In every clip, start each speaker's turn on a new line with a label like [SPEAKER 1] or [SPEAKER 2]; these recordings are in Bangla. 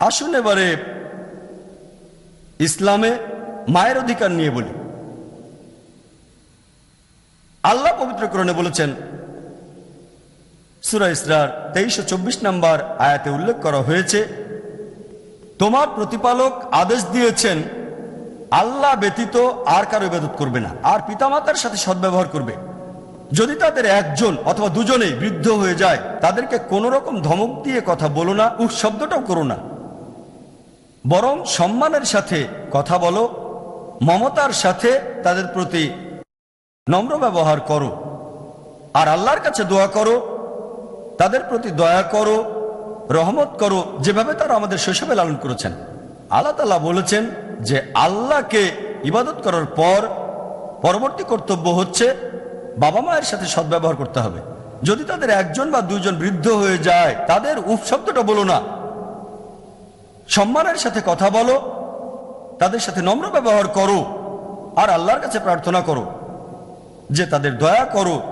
[SPEAKER 1] আসুন এবারে ইসলামে মায়ের অধিকার নিয়ে বলি। আল্লাহ পবিত্র করণে বলেছেন, সুরা ইসরার তেইশশো চব্বিশ নম্বর আয়াতে উল্লেখ করা হয়েছে, তোমার প্রতিপালক আদেশ দিয়েছেন, আল্লাহ ব্যতীত আর কারও ইবাদত করবে না, আর পিতামাতার সাথে সদ্ব্যবহার করবে। যদি তাদের একজন অথবা দুজনেই বৃদ্ধ হয়ে যায়, তাদেরকে কোন রকম ধমক দিয়ে কথা বলো না, উহ, শব্দটাও করো না। বরং সম্মানের সাথে কথা বলো, মমতার সাথে তাদের প্রতি নম্র ব্যবহার করো, আর আল্লাহর কাছে দোয়া করো, তাদের প্রতি দয়া করো, রহমত করো, যেভাবে তারা আমাদের শৈশবে লালন করেছেন। আল্লাহ তালা বলেছেন যে আল্লাহকে ইবাদত করার পর পরবর্তী কর্তব্য হচ্ছে বাবা মায়ের সাথে সদ্ব্যবহার করতে হবে। যদি তাদের একজন বা দুজন বৃদ্ধ হয়ে যায়, তাদের উপ শব্দটা বলো না। সম্মানের সাথে কথা বলো তাদের সাথে নম্র ব্যবহার করো আর আল্লাহর কাছে প্রার্থনা করো যে তাদের দয়া করো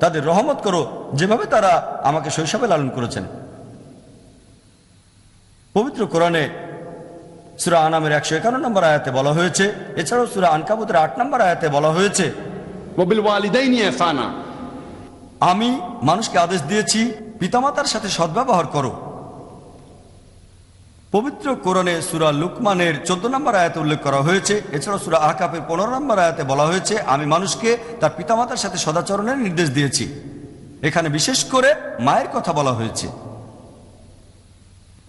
[SPEAKER 1] তাদের রহমত করো যেভাবে তারা আমাকে শৈশবে লালন করেছেন। পবিত্র কোরআনে সুরা আনামের একশো একান্ন নম্বর আয়াতে বলা হয়েছে এছাড়াও সুরা আনকাবুতের আট নম্বর আয়াতে বলা হয়েছে আমি মানুষকে আদেশ দিয়েছি পিতামাতার সাথে সদ্ব্যবহার করো পবিত্র কোরআনে সুরা লুকমানের চোদ্দ নম্বর আয়াতে উল্লেখ করা হয়েছে। এছাড়াও সুরা আকাপের পনেরো নম্বর আয়াতে বলা হয়েছে, আমি মানুষকে তার পিতামাতার সাথে সদাচরণের নির্দেশ দিয়েছি। এখানে বিশেষ করে মায়ের কথা বলা হয়েছে।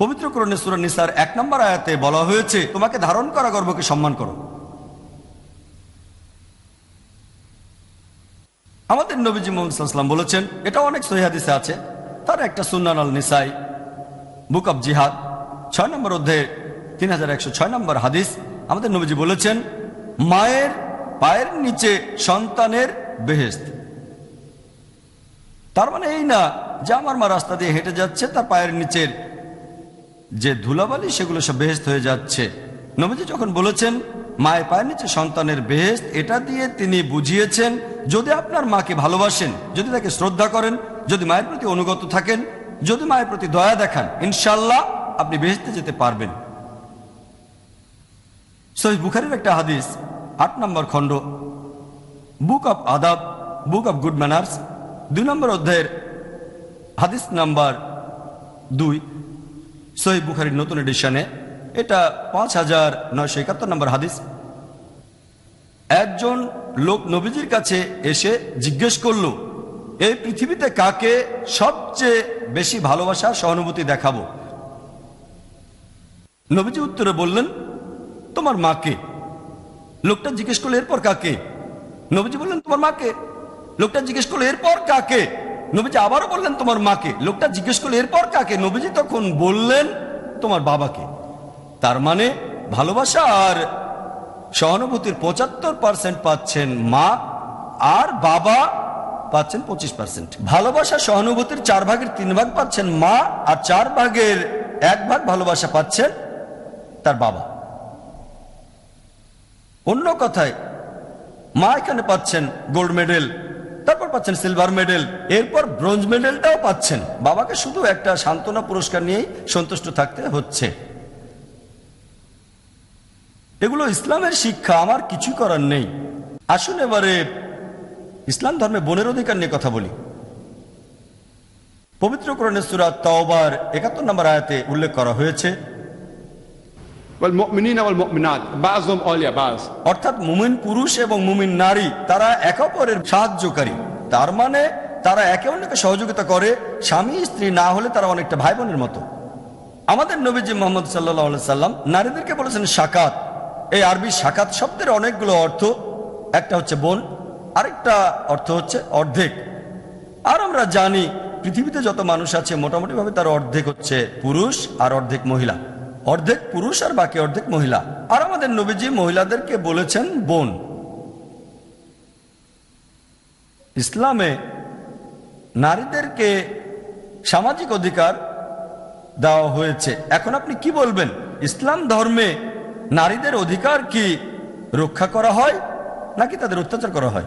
[SPEAKER 1] পবিত্র কোরণে সুরা নিসার এক নম্বর আয়াতে বলা হয়েছে, তোমাকে ধারণ করা গর্বকে সম্মান করো। আমাদের নবীজি মোহাম্মদ সাল্লাম বলেছেন এটা অনেক সহিহাদিসে আছে, তার একটা সুন্নান আল নিসাই বুক অব জিহাদ। ছয় নম্বর অধ্যায়ে তিন হাজার একশো ছয় নম্বর হাদিস আমাদের নবীজি বলেছেন, মায়ের পায়ের নিচে সন্তানের বেহেস্ত তার মানে এই না যে আমার মা রাস্তা দিয়ে হেঁটে যাচ্ছে, তার পায়ের নিচের যে ধুলাবালি, সেগুলো সব বেহেস্ত হয়ে যাচ্ছে। নবীজি যখন বলেছেন, মায়ের পায়ের নিচে সন্তানের বেহেস্ত এটা দিয়ে তিনি বুঝিয়েছেন, যদি আপনার মাকে ভালোবাসেন, যদি তাকে শ্রদ্ধা করেন, যদি মায়ের প্রতি অনুগত থাকেন, যদি মায়ের প্রতি দয়া দেখান ইনশাল্লাহ আপনি বেহেস্তে যেতে পারবেন। সহি বুখারির একটা হাদিস, আট নম্বর খণ্ড। বুক অব আদাব, বুক অব গুড ম্যানার্স, দুই নম্বর অধ্যায়ের হাদিস নাম্বার দুই সহি বুখারির নতুন এডিশনে। এটা পাঁচ হাজার নয়শো একাত্তর নম্বর হাদিস। একজন লোক নবীজির কাছে এসে জিজ্ঞেস করল, এই পৃথিবীতে কাকে সবচেয়ে বেশি ভালোবাসা, সহানুভূতি দেখাবো? নবীজি উত্তরে বললেন, তোমার মাকে? লোকটা জিজ্ঞেস করল, এরপর কাকে? নবীজি বললেন, তোমার মাকে? লোকটা জিজ্ঞেস করল, এরপর কাকে? নবীজি আবারও বললেন, তোমার মাকে? লোকটা জিজ্ঞেস করল, এরপর কাকে? নবীজি তখন বললেন, তোমার বাবাকে। তার মানে ভালোবাসা আর সহানুভূতির পঁচাত্তর পার্সেন্ট পাচ্ছেন মা আর বাবা পাচ্ছেন পঁচিশ পার্সেন্ট ভালোবাসা সহানুভূতির চার ভাগের তিন ভাগ পাচ্ছেন মা আর চার ভাগের এক ভাগ ভালোবাসা পাচ্ছেন তার বাবা। অন্য কথায়, মা এখানে পাচ্ছেন গোল্ড মেডেল তারপর পাচ্ছেন সিলভার মেডেল এরপর ব্রোঞ্জ মেডেলটাও পাচ্ছেন। বাবাকে শুধু একটা সান্ত্বনা পুরস্কার নিয়েই সন্তুষ্ট থাকতে হচ্ছে। এগুলো ইসলামের শিক্ষা, আমার কিছু করার নেই। আসুন এবারে ইসলাম ধর্মে বোনের অধিকার নিয়ে কথা বলি। পবিত্র করণের সুরাত তওবার একাত্তর নম্বর আয়াতে উল্লেখ করা হয়েছে অর্থাৎ মুমিন পুরুষ এবং মুমিন নারী, তারা একে অপরের সাহায্যকারী। তার মানে তারা একে অন্যকে সহযোগিতা করে, স্বামী, স্ত্রী না হলে তারা অনেকটা ভাই বোনের মতো। আমাদের নবীজি মোহাম্মদ সাল্লাহ সাল্লাম নারীদেরকে বলেছেন সাকাত। এই আরবি সাকাত শব্দের অনেকগুলো অর্থ, একটা হচ্ছে বোন, আরেকটা অর্থ হচ্ছে অর্ধেক। আর আমরা জানি, পৃথিবীতে যত মানুষ আছে মোটামুটি ভাবে তার অর্ধেক হচ্ছে পুরুষ আর অর্ধেক মহিলা। অর্ধেক পুরুষ আর বাকি অর্ধেক মহিলা। আর আমাদের নবীজি মহিলাদেরকে বলেছেন, বোন, ইসলামে নারীদেরকে সামাজিক অধিকার দেওয়া হয়েছে। এখন আপনি কি বলবেন? ইসলাম ধর্মে নারীদের অধিকার কি রক্ষা করা হয় নাকি তাদের অত্যাচার করা হয়?